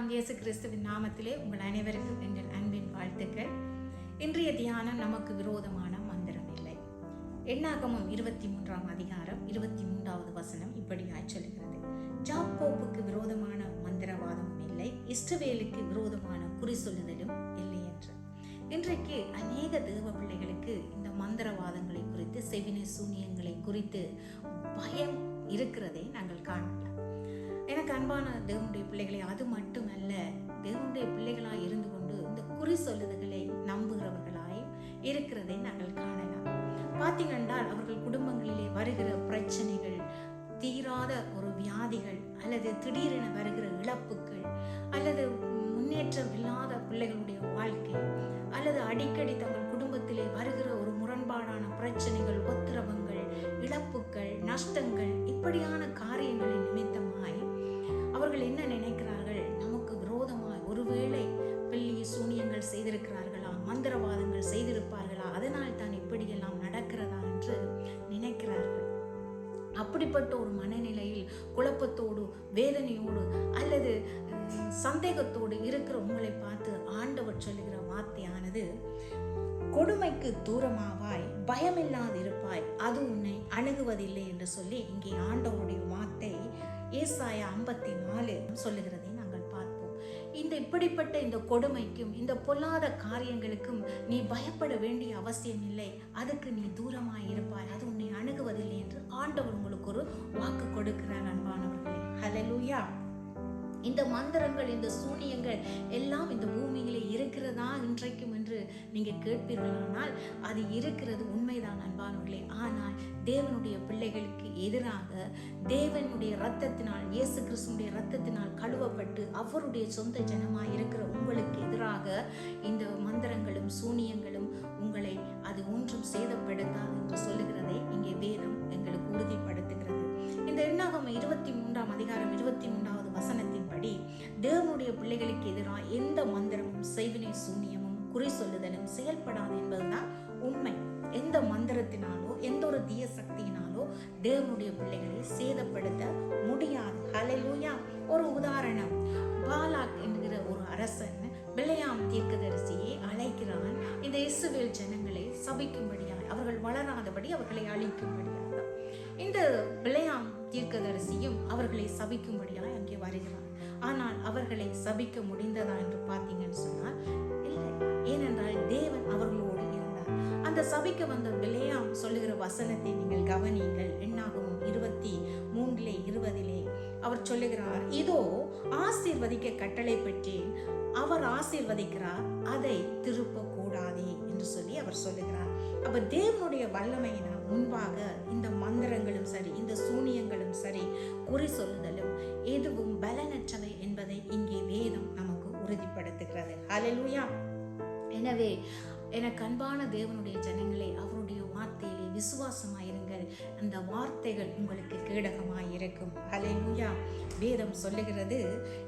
ஆண்டவராம் இயேசு கிறிஸ்துவின் நாமத்திலே உங்கள் அனைவருக்கும் எங்கள் அன்பின் வாழ்த்துக்கள். இன்றைய தியானம் நமக்கு விரோதமான மந்திரம் இல்லை. எண்ணாகமும் இருபத்தி மூன்றாம் அதிகாரம் இருபத்தி மூன்றாவது வசனம் இப்படியாய் சொல்கிறது ஜாக்கோப்புக்கு விரோதமான மந்திரவாதமும் இல்லை இஸ்ரவேலுக்கு விரோதமான குறி சொல்லுதலும் இல்லை என்று. இன்றைக்கு அநேக தேவ பிள்ளைகளுக்கு இந்த மந்திரவாதங்களை குறித்து செவினை சூன்யங்களை குறித்து பயம் இருக்கிறதை நாங்கள் காணலாம் எனக்கு அன்பான தேவனுடைய பிள்ளைகளை அது மட்டுமல்ல தேவனுடைய பிள்ளைகளாய் இருந்து கொண்டு இந்த குறி சொல்லுதல்களை நம்புகிறவர்களாய் இருக்கிறதை நாங்கள் காணலாம். பார்த்தீங்கன்றால் அவர்கள் குடும்பங்களிலே வருகிற பிரச்சனைகள் தீராத ஒரு வியாதிகள் அல்லது திடீரென வருகிற இழப்புகள் அல்லது முன்னேற்றம் இல்லாத பிள்ளைகளுடைய வாழ்க்கை அல்லது அடிக்கடி தங்கள் குடும்பத்திலே வருகிற ஒரு முரண்பாடான பிரச்சனைகள் ஒத்திரவங்கள் இழப்புகள் நஷ்டங்கள் இப்படியான காரியங்களை நிமித்தமாய் அவர்கள் என்ன நினைக்கிறார்கள்? நமக்கு விரோதமாய் ஒருவேளை பில்லி சூனியங்கள் செய்திருக்கிறார்களா? மந்திரவாதங்கள் செய்திருப்பார்களா? அதனால் தான் இப்படியெல்லாம் நடக்கிறதா என்று நினைக்கிறார்கள். அப்படிப்பட்ட ஒரு மனநிலையில் குழப்பத்தோடு வேதனையோடு அல்லது சந்தேகத்தோடு இருக்கிற உங்களை பார்த்து ஆண்டவர் சொல்லுகிற வார்த்தையானது கொடுமைக்கு தூரமாவாய் பயமில்லாதிருப்பாய் அது உன்னை அணுகுவதில்லை என்று சொல்லி இங்கே ஆண்டவருடைய வார்த்தை ஏசாய ஐம்பத்தி நாலு சொல்லுகிறதை நாங்கள் பார்ப்போம். இந்த இப்படிப்பட்ட இந்த கொடுமைக்கும் இந்த பொல்லாத காரியங்களுக்கும் நீ பயப்பட வேண்டிய அவசியம் இல்லை. அதுக்கு நீ தூரமாக இருப்பாய். அது உன்னை அணுகுவதில்லை என்று ஆண்டவர் உங்களுக்கு ஒரு வாக்கு கொடுக்கிறார் அன்பானவர்களே. ஹலலூயா இந்த மந்திரங்கள் இந்த சூனியங்கள் எல்லாம் இந்த பூமியில் இருக்கிறதா இன்றைக்கும் என்று நீங்கள் கேட்பீர்களானால் அது இருக்கிறது உண்மைதான் அன்பானவர்களே. ஆனால் தேவனுடைய பிள்ளைகளுக்கு எதிராக தேவனுடைய ரத்தத்தினால் இயேசு கிறிஸ்துடைய ரத்தத்தினால் கழுவப்பட்டு அவருடைய சொந்த ஜனமாக இருக்கிற உங்களுக்கு எதிராக இந்த மந்திரங்களும் சூனியங்களும் உங்களை அது ஒன்றும் சேதப்படுத்தாது என்று சொல்லுகிறதை இங்கே வேதம் எங்களுக்கு உறுதிப்படுத்துகிறது. இந்த எண்ணாகம இருபத்தி மூன்றாம் அதிகாரம் இருபத்தி மூன்றாவது வசனத்தின்படி தேவனுடைய பிள்ளைகளுக்கு எதிராக எந்த மந்திர செய்வினை சூன்யமும் குறி சொல்லுதலும் செயல்படாது என்பதுதான் உண்மை. எந்த மந்திரத்தினாலோ எந்த ஒரு தீய சக்தியினாலோ தேவனுடைய பிள்ளைகளை சேதப்படுத்த முடியாது. ஹலலூயா ஒரு உதாரணம். பாலாக் என்கிற ஒரு அரசன் பிள்ளையாம் தீர்க்கதரிசியை அழைக்கிறான். இந்த இசுவேல் ஜனங்களை சபிக்கும்படியாய் அவர்கள் வளராதபடி அவர்களை அழிக்கும்படியாக இந்த பிள்ளையாம் தீர்க்கதரிசியும் அவர்களை சபிக்கும்படியாய் அங்கே வருகிறார் ஆனால் அவர்களை சபிக்க முடிந்ததா என்று பார்த்தீங்கன்னு சொன்னால் இல்லை. ஏனென்றால் தேவன் அவர்களோடு இருந்தார். அந்த சபிக்க வந்த பிள்ளையாம் சொல்லுகிற வசனத்தை நீங்கள் கவனியுங்கள். என்னாகவும் இருபத்தி மூன்றிலே இருபதிலே அவர் சொல்லுகிறார் இதோ ஆசீர்வதிக்க கட்டளை பெற்றேன். அவர் ஆசீர்வதிக்கிறார். அதை திருப்ப கூடாதே என்று சொல்லி அவர் சொல்லுகிறார். அப்ப தேவனுடைய வல்லமையினால் முன்பாக இந்த மந்திரங்களும் சரி இந்த சூனியங்களும் சரி குறி சொல்லுதலும் எதுவும் பலனற்றவை என்பதை இங்கே வேதம் நமக்கு உறுதிப்படுத்துகிறது. ஹalleluya எனவே எனக்கு அன்பான தேவனுடைய ஜனங்களே அவருடைய வார்த்தையிலே விசுவாசமாயிருங்கள் அந்த வார்த்தைகள் உங்களுக்கு கேடகமாயிருக்கும். இருக்கும் வேதம் சொல்லுகிறது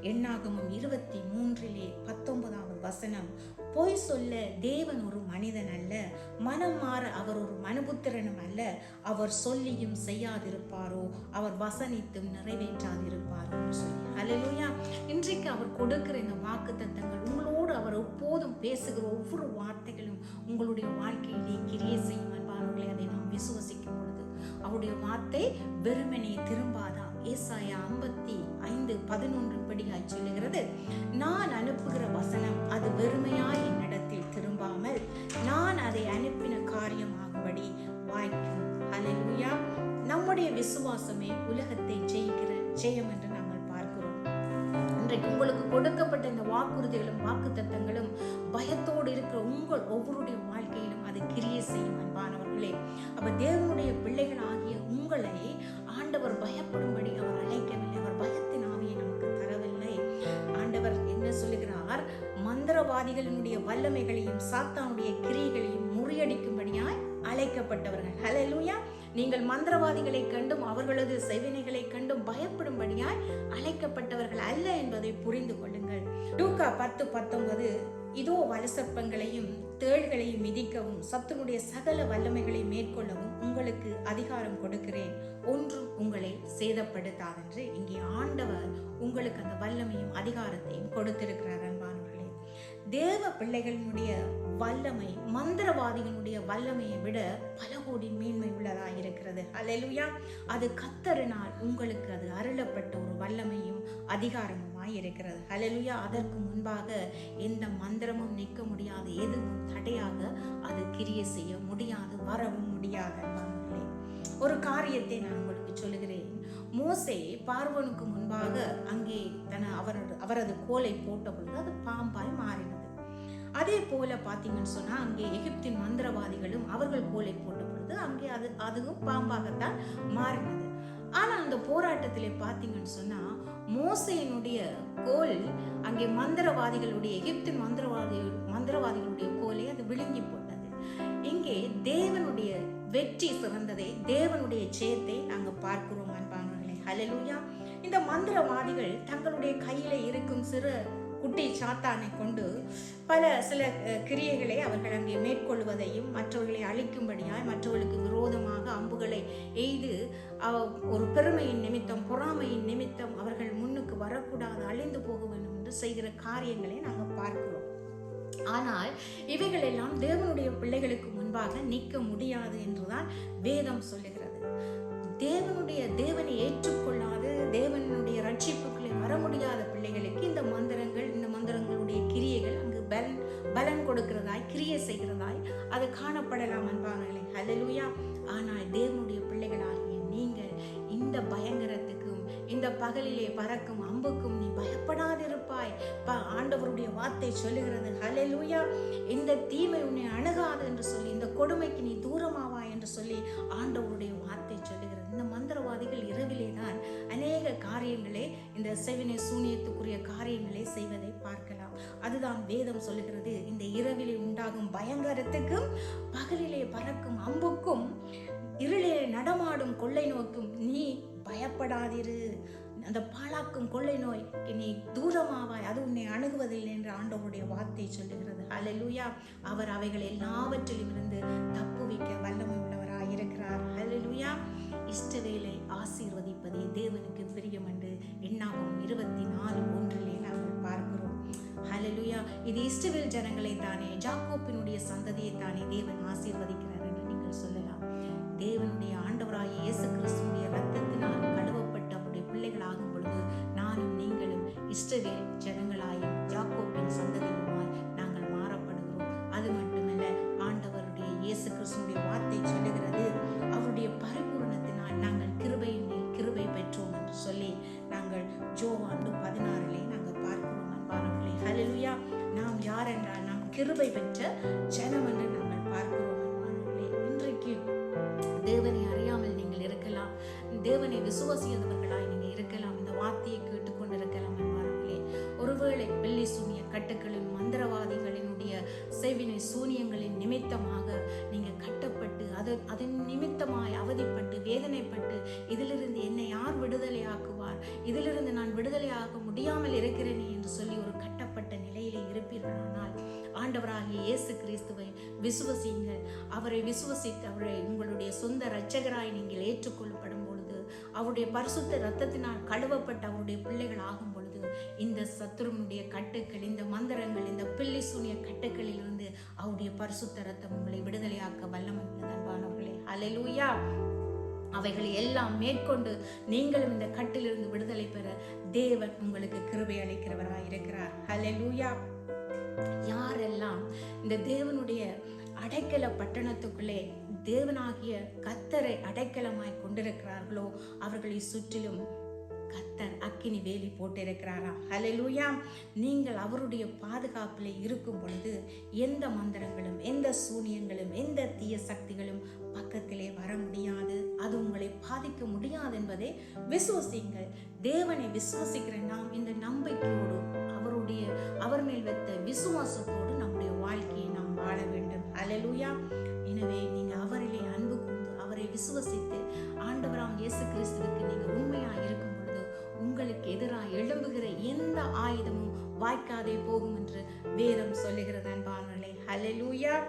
எண்ணாகமம் இருபத்தி மூன்றிலே பத்தொன்பதாவது வசனம். பொய் சொல்ல தேவன் ஒரு மனிதன் அல்ல மனம் மாற அவர் ஒரு மனுபுத்திரனும் அல்ல அவர் சொல்லியும் செய்யாதிருப்பாரோ அவர் வசனித்தும் நிறைவேற்றாதிருப்பாரோ சொல்லி. அலையூயா இன்றைக்கு அவர் கொடுக்கிற இந்த வாக்கு தத்தங்கள் உங்களோடு அவர் எப்போதும் பேசுகிற ஒவ்வொரு வார்த்தைகளும் உங்களுடைய வாழ்க்கையிலே கிரியை செய்யும் அன்பானவர்களை அதை நாம் விசுவசிக்கும் பொழுது அவருடைய வார்த்தை வெறுமனே திரும்பாதா ஏசாயா ஐம்பத்தி ஐந்து பதினொன்று படியாய் சொல்லுகிறது நான் அனுப்புகிற வசனம் அது வெறுமையாய் என்னிடத்தில் திரும்பாமல் நான் அதை அனுப்பின காரியமாகும்படி வாய்க்கும். அலையா நம்முடைய விசுவாசமே உலகத்தை ஜெயிக்கிற ஜெயம் என்று நாங்கள் பார்க்கிறோம். இன்றைக்கு உங்களுக்கு கொடுக்கப்பட்ட இந்த வாக்குறுதிகளும் வாக்கு தத்தங்களும் பயத்தோடு இருக்கிற உங்கள் ஒவ்வொருடைய வாழ்க்கையிலும் அது கிரியை செய்யும் அன்பானவர்களே. அப்ப மந்திரவாதிகளினுடைய வல்லமைகளையும் சாத்தானுடைய கிரியைகளையும் முறியடிக்கும்படியாய் அழைக்கப்பட்டவர்கள். ஹலலூயா நீங்கள் மந்திரவாதிகளை கண்டும் அவர்களது செவினைகளை கண்டும் பயப்படும்படியாய் அழைக்கப்பட்டவர்கள் அல்ல என்பதை புரிந்து கொள்ளுங்கள். டூக்கா பத்து பத்தொன்பது இதோ வலசற்பங்களையும் தேள்களையும் மிதிக்கவும் சத்துனுடைய சகல வல்லமைகளை மேற்கொள்ளவும் உங்களுக்கு அதிகாரம் கொடுக்கிறேன். ஒன்றும் உங்களை சேதப்படுத்தாதென்று. இங்கே ஆண்டவர் உங்களுக்கு அந்த வல்லமையும் அதிகாரத்தையும் கொடுத்திருக்கிறார். தேவ பிள்ளைகளினுடைய வல்லமை மந்திரவாதிகளுடைய வல்லமையை விட பல கோடி மேன்மை உள்ளதாக இருக்கிறது. அல்லேலூயா அது கத்தரினால் உங்களுக்கு அது அருளப்பட்ட ஒரு வல்லமையும் அதிகாரமுமாய் இருக்கிறது. அல்லேலூயா அதற்கு முன்பாக எந்த மந்திரமும் நிற்க முடியாது எதுவும் தடையாக அது கிரியை செய்ய முடியாது வரவும் முடியாது. ஒரு காரியத்தை நான் உங்களுக்கு சொல்லுகிறேன். மோசே பார்வனுக்கு முன்பாக அங்கே தன அவரது அவரது கோலை போட்ட பொழுது அது பாம்பாய் மாறினது. அதே போல பார்த்தீங்கன்னு சொன்னா அங்கே எகிப்தின் மந்திரவாதிகளும் அவர்கள் கோலை போட்ட பொழுது அங்கே அது அதுவும் பாம்பாகத்தான் மாறினது. ஆனால் அந்த போராட்டத்திலே பார்த்தீங்கன்னு சொன்னா மோசையினுடைய கோல் அங்கே மந்திரவாதிகளுடைய எகிப்தின் மந்திரவாதி மந்திரவாதிகளுடைய கோலை அது விழுங்கி போட்டது. இங்கே தேவனுடைய வெற்றி சிறந்ததை தேவனுடைய ஜெயத்தை அங்கே பார்க்கிறோம் அன்பானவர்களே. ஹலலூயா இந்த மந்திரவாதிகள் தங்களுடைய கையில இருக்கும் சிறு குட்டி சாத்தானை கொண்டு பல சில கிரியைகளை அவர்கள் அங்கே மேற்கொள்வதையும் மற்றவர்களை அழிக்கும்படியாய் மற்றவர்களுக்கு விரோதமாக அம்புகளை எய்து ஒரு பெருமையின் நிமித்தம் பொறாமையின் நிமித்தம் அவர்கள் முன்னுக்கு வரக்கூடாது அழிந்து போக வேண்டும் என்று செய்கிற காரியங்களை நாங்கள் பார்க்கிறோம். ஆனால் இவைகள் எல்லாம் தேவனுடைய பிள்ளைகளுக்கு முன்பாக நிற்க முடியாது என்றுதான் வேதம் சொல்லுகிறது. தேவனுடைய தேவனை ஏற்றுக்கொள்ளாது தேவனுடைய ரட்சிப்புகளை வர முடியாத பிள்ளைகள் அது காணப்படலாம் அன்பானங்களே ஹalleluya ஆனால் தேவனுடைய பிள்ளைகளாகிய நீங்கள் இந்த பயங்கரத்துக்கும் இந்த பகலிலே பறக்கும் அம்புக்கும் நீ பயப்படாதிருப்பாய். பா ஆண்டவருடைய வார்த்தை சொல்லுகிறது. ஹலெலுயா இந்த தீமை உன்னை அணுகாது என்று சொல்லி இந்த கொடுமைக்கு நீ தூரமாவா என்று சொல்லி ஆண்டவருடைய வார்த்தை சொல்லுகிறது. இந்த மந்திரவாதிகள் இரவிலே தான் அநேக காரியங்களே இந்த செவினை சூனியத்துக்குரிய காரியங்களை செய்வதை பார்க்கலாம். அதுதான் வேதம் சொல்லுகிறது. இந்த இரவிலே உண்டாகும் பயங்கரத்துக்கும் பகலிலே பறக்கும் அம்புக்கும் இருளிலே நடமாடும் கொள்ளை நோக்கும் நீ பயப்படாதிரு. அந்த பாழாக்கும் கொள்ளை நோய் நீ தூரமாவாய் அது உன்னை அணுகுவதில்லை என்று ஆண்டவருடைய வார்த்தை சொல்லுகிறது. ஹalleluya அவர் அவைகள் எல்லாவற்றிலும் இருந்து தப்புவிக்க வல்லமை உள்ளவராய் இருக்கிறார். ஹalleluya இஷ்டவேலை ஆசீர்வதிப்பதே தேவனுக்கு பிரியம் என்று எண்ணாகும் இருபத்தி நாலு ஒன்றிலே நாங்கள் பார்க்கிறோம். ஹலலுயா இது இஸ்ரவேல் ஜனங்களை தானே ஜாக்கோப்பினுடைய சந்ததியை தானே தேவன் ஆசீர்வதிக்கிறார். நீங்களும் இஸ்ரவேல் ஜனங்களாயும் ஜாக்கோப்பின் சந்ததியுமாய் நாங்கள் மாறப்படுகிறோம் அது மட்டுமல்ல ஆண்டவருடைய இயேசு கிறிஸ்துடைய வார்த்தை சொல்லுகிறது அவருடைய பரிபூரணத்தினால் நாங்கள் கிருபையின் மேல் கிருபை பெற்றோம் என்று சொல்லி நாங்கள் ஜோவாண்டு பதினாறிலே நாங்கள் பார்க்கிறோம் அன்பானவர்களே ஹலலுயா நாம் யார் என்றால் நாம் கிருபை பெற்ற ஜனம் என்று நாங்கள் பார்க்கிறோம் அன்பானவர்களே இன்றைக்கு தேவனை அறியாமல் நீங்கள் இருக்கலாம் தேவனை விசுவாசியாதவர்களாய் நீங்கள் இருக்கலாம் இந்த வார்த்தையை கேட்டுக்கொண்டிருக்க ஒருவேளை வெள்ளி சூனிய கட்டுக்களின் மந்திரவாதிகளினுடைய செவினை சூனியங்களின் நிமித்தமாக நீங்கள் கட்டப்பட்டு அது அதன் நிமித்தமாய் அவதிப்பட்டு வேதனைப்பட்டு இதிலிருந்து என்னை யார் விடுதலையாக்குவார்? இதிலிருந்து நான் விடுதலையாக முடியாமல் இருக்கிறேனே என்று சொல்லி ஒரு கட்டப்பட்ட நிலையிலே இருப்பீர்களானால் ஆண்டவராகிய இயேசு கிறிஸ்துவை விசுவசியுங்கள். அவரை விசுவசித்து அவரை உங்களுடைய சொந்த இரட்சகராய் நீங்கள் ஏற்றுக்கொள்ளப்படும் பொழுது அவருடைய பரிசுத்த இரத்தத்தினால் கழுவப்பட்ட அவருடைய பிள்ளைகள் ஆகும் இந்த சத்துருனுடைய கட்டுக்கள் இந்த மந்திரங்கள் இந்த பிள்ளை சூனிய கட்டுக்களிலிருந்து அவருடைய பரிசுத்த ரத்தம் உங்களை விடுதலையாக்க வல்லமை உள்ளது அன்பானவர்களே அவைகளை எல்லாம் மேற்கொண்டு நீங்களும் இந்த கட்டிலிருந்து விடுதலை பெற தேவன் உங்களுக்கு கிருபை அளிக்கிறவராக இருக்கிறார். ஹalleluya யாரெல்லாம் இந்த தேவனுடைய அடைக்கல பட்டணத்துக்குள்ளே தேவனாகிய கத்தரை அடைக்கலமாய் கொண்டிருக்கிறார்களோ அவர்களை சுற்றிலும் கத்தர் அக்கினி வேலி போட்டிருக்கிறாராம் ஹalleluya. நீங்கள் அவருடைய பாதுகாப்பில் இருக்கும் பொழுது எந்த மந்திரங்களும் எந்த சூனியங்களும் எந்த தீய சக்திகளும் பக்கத்திலே வர முடியாது. அது உங்களை பாதிக்க முடியாது என்பதை விசுவசியுங்கள். தேவனை விசுவசிக்கிற நாம் இந்த நம்பிக்கையோடு அவருடைய அவர் மேல் வைத்த விசுவாசத்தோடு நம்முடைய வாழ்க்கையை நாம் வாழ வேண்டும். அலலுயா எனவே நீங்கள் அவரிலே அன்பு கூர்ந்து அவரை விசுவசித்து ஆண்டவராம் இயேசு கிறிஸ்துவுக்கு நீங்கள் உண்மையாக இருக்கும் உங்களுக்கு எதிராக எழும்புகிற எந்த ஆயுதமும் வாய்க்காதே போகும் என்று வேதம் சொல்லுகிறது அன்பானவர்களே. ஹalleluya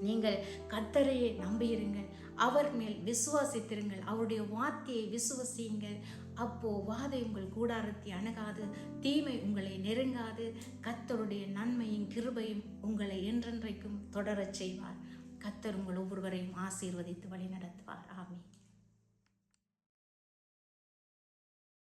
நீங்கள் கர்த்தரையே நம்பியிருங்கள். அவர் மேல் விசுவாசித்திருங்கள். அவருடைய வார்த்தையை விசுவசியுங்கள். அப்போ வாதை உங்கள் கூடாரத்தை அணுகாது தீமை உங்களை நெருங்காது கத்தருடைய நன்மையும் கிருபையும் உங்களை என்றென்றைக்கும் தொடரச் செய்வார். கத்தர் உங்கள் ஒவ்வொருவரையும் ஆசீர்வதித்து வழி நடத்துவார்